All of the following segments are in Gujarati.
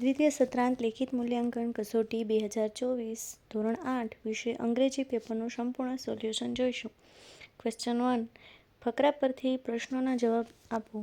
દ્વિતીય સત્રાંત લેખિત મૂલ્યાંકન કસોટી બે હજાર ચોવીસ ધોરણ આઠ વિશે અંગ્રેજી પેપરનું સંપૂર્ણ સોલ્યુશન જોઈશું ક્વેશ્ચન વન ફકરા પરથી પ્રશ્નોના જવાબ આપો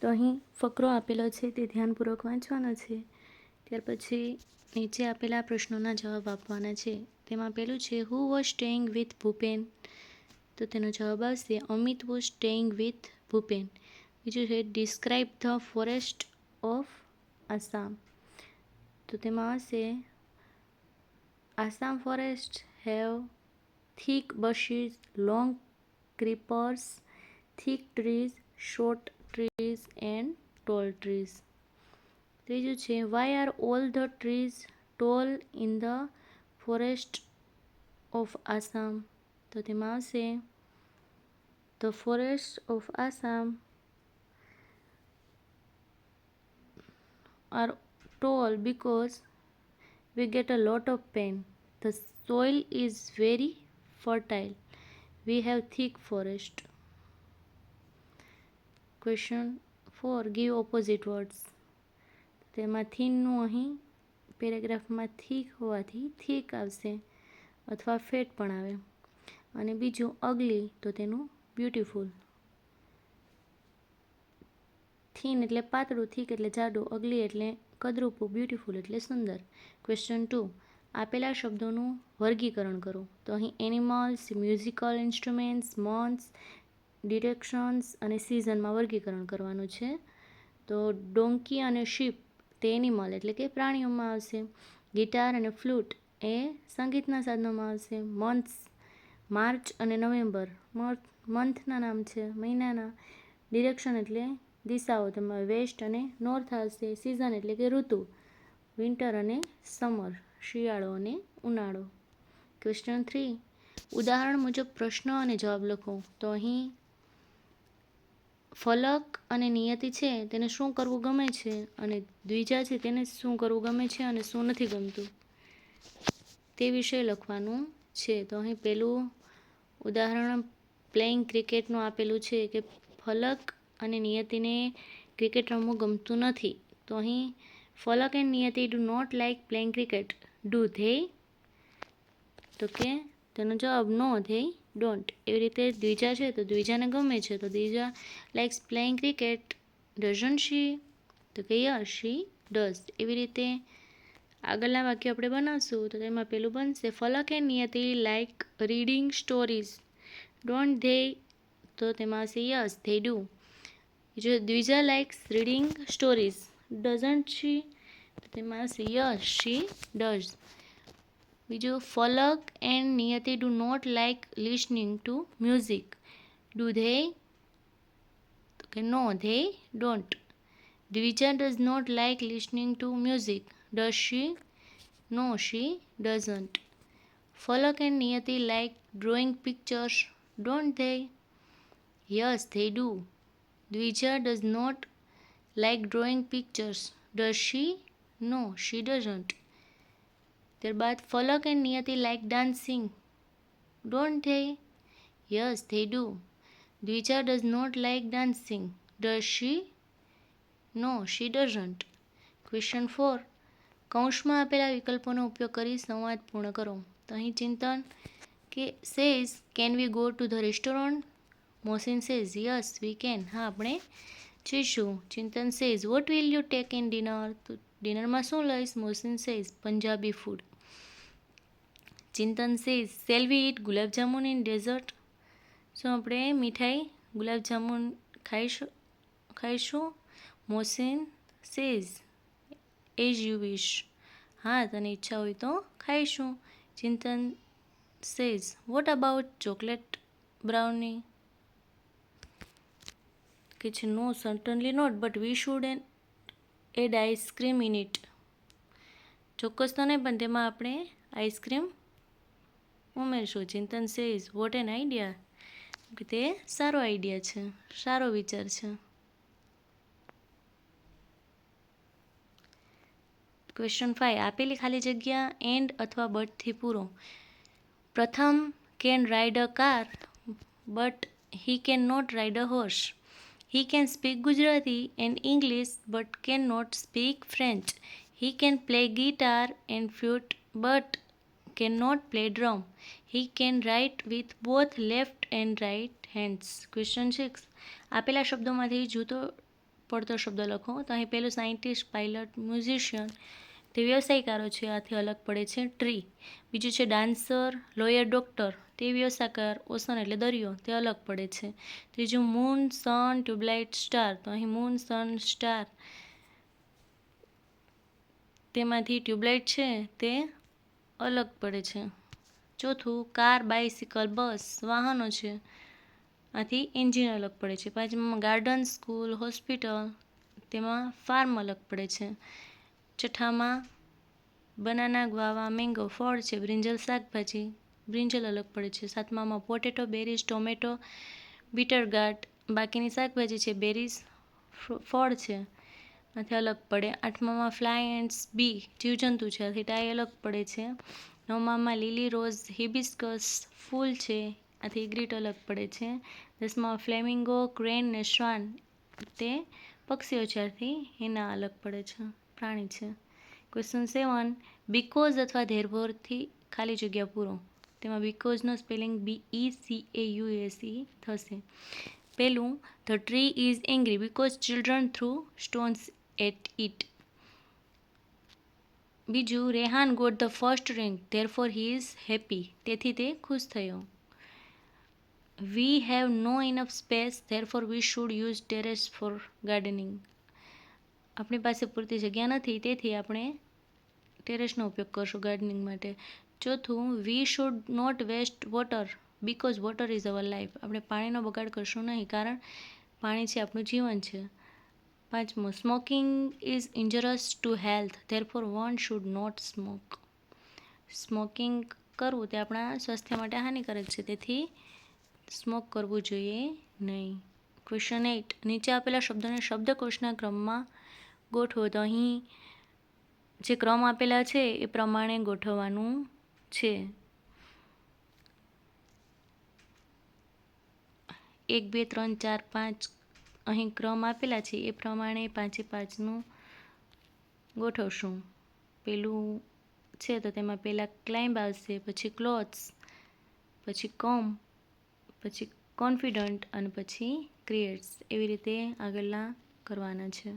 તો અહીં ફકરો આપેલો છે તે ધ્યાનપૂર્વક વાંચવાનો છે ત્યાર પછી નીચે આપેલા પ્રશ્નોના જવાબ આપવાના છે તેમાં પહેલું છે who was staying with Bhupen તો તેનો જવાબ આવશે Amit was staying with Bhupen બીજું છે describe the forest of Assam તો તેમાં આવશે Assam forest have thick bushes long creepers thick trees short trees and tall trees ત્રીજું છે why are all the trees tall in the forest of Assam તો તેમાં આવશે the forest of Assam are tall because we get a lot of pain. The soil is very fertile. We have thick forest. Question 4. Give opposite words. તેમાં થીનનું અહીં પેરેગ્રાફમાં થીક હોવાથી થીક આવશે અથવા ફેટ પણ આવે અને બીજું અગલી તો તેનું બ્યુટીફુલ થીન એટલે પાતળું થીક એટલે જાડું અગલી એટલે કદરૂપું બ્યુટીફુલ એટલે સુંદર ક્વેશ્ચન ટુ આપેલા શબ્દોનું વર્ગીકરણ કરો તો અહીં animals musical instruments months directions અને સિઝનમાં વર્ગીકરણ કરવાનું છે તો ડોંકી અને શીપ તે એનિમલ એટલે કે પ્રાણીઓમાં આવશે ગિટાર અને ફ્લૂટ એ સંગીતના સાધનોમાં આવશે મંથ્સ માર્ચ અને નવેમ્બર મંથના નામ છે મહિનાના ડિરેક્શન એટલે દિશાઓ તેમાં વેસ્ટ અને નોર્થ આવશે સિઝન એટલે કે ઋતુ વિન્ટર અને સમર શિયાળો અને ઉનાળો ક્વેશ્ચન થ્રી ઉદાહરણ મુજબ પ્રશ્ન અને જવાબ લખો તો અહીં ફલક અને નિયતિ છે તેને શું કરવું ગમે છે અને દ્વિજા છે તેને શું કરવું ગમે છે અને શું નથી ગમતું તે વિશે લખવાનું છે તો અહીં પહેલું ઉદાહરણ પ્લેઇંગ ક્રિકેટનું આપેલું છે કે ફલક અને નિયતિને ક્રિકેટ રમવું ગમતું નથી તો અહીં Falak and Niyati do not like playing cricket do they તો કે તેનો જવાબ નો ધે ડોન્ટ એવી રીતે દ્વિજા છે તો દ્વિજાને ગમે છે તો Dvija likes playing cricket doesn't she તો કે યર શી ડઝ એવી રીતે આગળના વાક્ય આપણે બનાવશું તો તેમાં પેલું બનશે Falak and Niyati like reading stories don't they તો તેમાં હશે yes they do Dvija likes reading stories. Doesn't she? Fatima says, yes, she does. બીજું Falak and Niyati do not like listening to music do they કે no they don't Dvija does not like listening to music does she no she doesn't Falak and Niyati like drawing pictures don't they yes they do Dvija does not like drawing pictures. Does she? No, she doesn't. ત્યારબાદ Falak and Niyati like dancing don't they yes they do Dvija does not like dancing does she no she doesn't question four કૌંસમાં આપેલા વિકલ્પોનો ઉપયોગ કરી સંવાદ પૂર્ણ કરો તો અહીં ચિંતન કે says can we go to the restaurant મોસિન says yes we can હા આપણે જઈશું Chintan says what will you take in dinner તો ડિનરમાં શું લઈશ મોસિન says Punjabi food Chintan says shall we eat gulab jamun in dessert શું આપણે મીઠાઈ ગુલાબજામુન ખાઈશું ખાઈશું Mosin says as you wish હા તને ઈચ્છા હોય તો ખાઈશું Chintan says what about chocolate brownie કે છે no certainly not but we should an add ice cream in ચોક્કસ તો નહીં પણ તેમાં આપણે આઈસક્રીમ ઉમેરશું Chintan says what an idea તે સારો આઈડિયા છે સારો વિચાર છે ક્વેશ્ચન ફાઇવ આપેલી ખાલી જગ્યા એન્ડ અથવા બટથી પૂરો પ્રથમ can ride a car but he can not ride a horse He can speak Gujarati and English but cannot speak French. He can play guitar and flute but cannot play drum. He can write with both left and right hands. Question 6. આપેલા શબ્દોમાંથી જૂતો પડતો શબ્દ લખો તો અહીં પહેલું સાયન્ટિસ્ટ પાયલટ મ્યુઝિશિયન તે વ્યવસાયકારો છે આથી અલગ પડે છે ટ્રી બીજું છે ડાન્સર લોયર ડૉક્ટર તે સાકાર ઓશન એટલે દરિયો તે અલગ પડે છે ત્રીજું મૂન સન ટ્યુબલાઇટ સ્ટાર તો અહીં મૂન સન સ્ટાર તેમાંથી ટ્યુબલાઇટ છે તે અલગ પડે છે ચોથું કાર બાઇસિકલ બસ વાહનો છે આથી એન્જિન અલગ પડે છે પાંચમામાં ગાર્ડન સ્કૂલ હોસ્પિટલ તેમાં ફાર્મ અલગ પડે છે છઠ્ઠામાં બનાના ગ્વાવા મેંગો ફળ છે બ્રિંજલ શાકભાજી બ્રિન્જલ અલગ પડે છે સાતમામાં potato berries tomato bitter gourd બાકીની શાકભાજી છે બેરીઝ ફળ છે આથી અલગ પડે આઠમામાં ફ્લાય એન્ડ્સ બી જીવજંતુ છે આથી ટાઈ અલગ પડે છે નવમામાં લીલી રોઝ હિબિસ્કસ ફૂલ છે આથી ગ્રીટ અલગ પડે છે દસમાં ફ્લેમિંગો ક્રેન ને શ્વાન તે પક્ષીઓ છે આથી એના અલગ પડે છે પ્રાણી છે ક્વેશ્ચન સેવન બિકોઝ અથવા ધેરભોરથી ખાલી જગ્યા પૂરો તેમાં બીકોઝનો spelling B E C A U S E થશે પહેલું the tree is angry because children throw stones at it બીજું Rehan got the first rank therefore he is happy તેથી તે ખુશ થયો we have no enough space therefore we should use terrace for gardening આપણી પાસે પૂરતી જગ્યા નથી તેથી આપણે ટેરેસનો ઉપયોગ કરશું ગાર્ડનિંગ માટે ચોથું we should not waste water because water is our life આપણે પાણીનો બગાડ કરશું નહીં કારણ પાણી છે આપણું જીવન છે પાંચમું smoking is injurious to health therefore one should not smoke smoking કરવું તે આપણા સ્વાસ્થ્ય માટે હાનિકારક છે તેથી સ્મોક કરવું જોઈએ નહીં ક્વેશ્ચન એઇટ નીચે આપેલા શબ્દોને શબ્દકોશના ક્રમમાં ગોઠવો તો અહીં જે ક્રમ આપેલા છે એ પ્રમાણે ગોઠવવાનું છે એક બે ત્રણ ચાર પાંચ અહીં ક્રમ આપેલા છે એ પ્રમાણે પાંચે પાંચનું ગોઠવશું પેલું છે તો તેમાં પહેલાં ક્લાઇમ્બ આવશે પછી ક્લોથ્સ પછી કોમ પછી કોન્ફિડન્ટ અને પછી ક્રિએટ્સ એવી રીતે આગળના કરવાના છે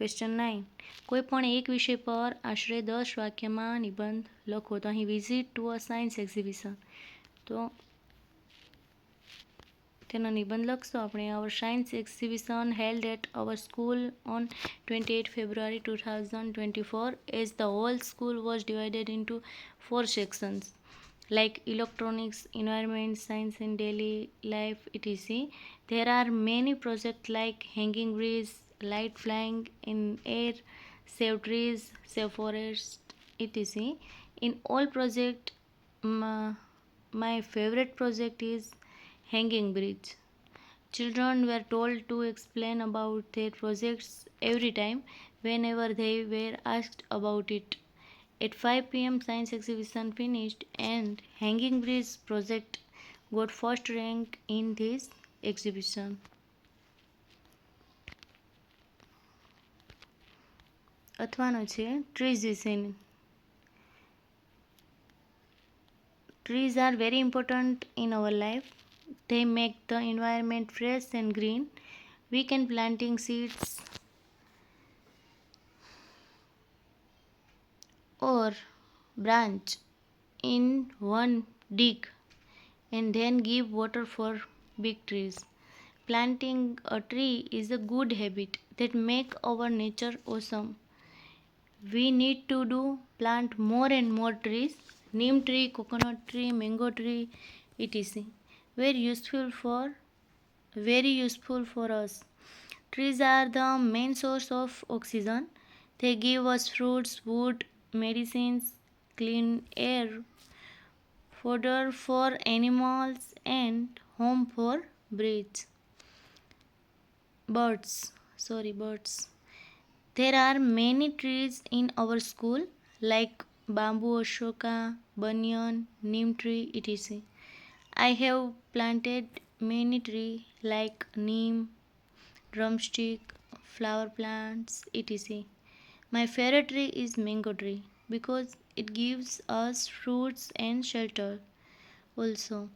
ક્વેશ્ચન નાઇન કોઈ પણ એક વિષય પર આશરે દસ વાક્યમાં નિબંધ લખો તો અહીં visit to a science exhibition તો તેનો નિબંધ લખશો આપણે our science exhibition held at our school on twenty eight February two thousand twenty four as the whole school was divided into four sections like electronics environment science and daily life etc there are many project like hanging bridge light flying in air, save trees, save forest, etc. In all project, my, my favorite project is hanging bridge. Children were told to explain about their projects every time whenever they were asked about it. At 5 pm, science exhibition finished, and Hanging Bridge project got first rank in this exhibition. અથવાનો છે ટ્રીઝિસિન trees are very important in our life they make the environment fresh and green we can planting seeds or branch in one dig and then give water for big trees planting a tree is a good habit that make our nature awesome we need to do plant more and more trees neem tree coconut tree mango tree It is very useful for very useful for us trees are the main source of oxygen they give us fruits wood medicines clean air fodder for animals and home for birds birds sorry birds there are many trees in our school like bamboo ashoka, banyan, neem tree, etc. I have planted many tree like neem, drumstick, flower plants, etc. My favorite tree is mango tree because it gives us fruits and shelter. Also,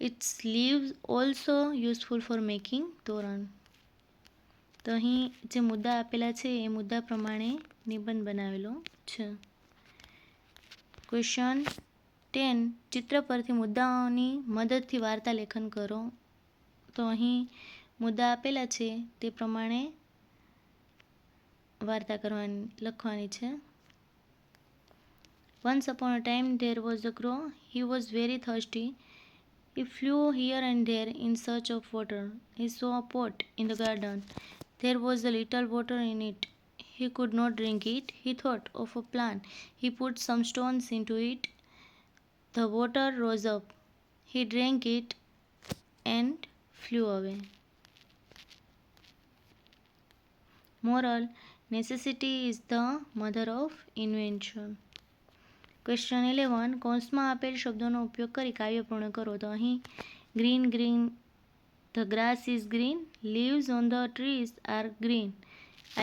its leaves also useful for making toran. તો અહીં જે મુદ્દા આપેલા છે એ મુદ્દા પ્રમાણે નિબંધ બનાવેલો છે ક્વેશ્ચન ટેન ચિત્ર પરથી મુદ્દાઓની મદદથી વાર્તા લેખન કરો તો અહીં મુદ્દા આપેલા છે તે પ્રમાણે વાર્તા કરવાની લખવાની છે once upon a time there was a crow he was very thirsty he flew here and there in search of water he saw a pot in the garden There was a little water in it. He could not drink it. He thought of a plan. He put some stones into it. The water rose up. He drank it and flew away. Moral Necessity is the mother of invention. Question eleven કોન્સમાં આપેલ શબ્દોનો ઉપયોગ કરી કાવ્ય પૂર્ણ કરો તો અહીં green green the grass is green leaves on the trees are green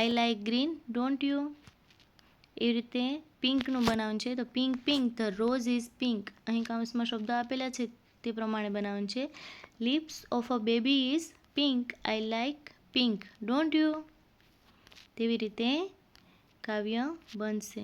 I like green don't you એવી રીતે પિંકનું બનાવવાનું છે તો pink pink the rose is pink અહીં કાઉન્સમાં શબ્દો આપેલા છે તે પ્રમાણે બનાવવાનું છે lips of a baby is pink I like pink don't you તેવી રીતે કાવ્ય બનશે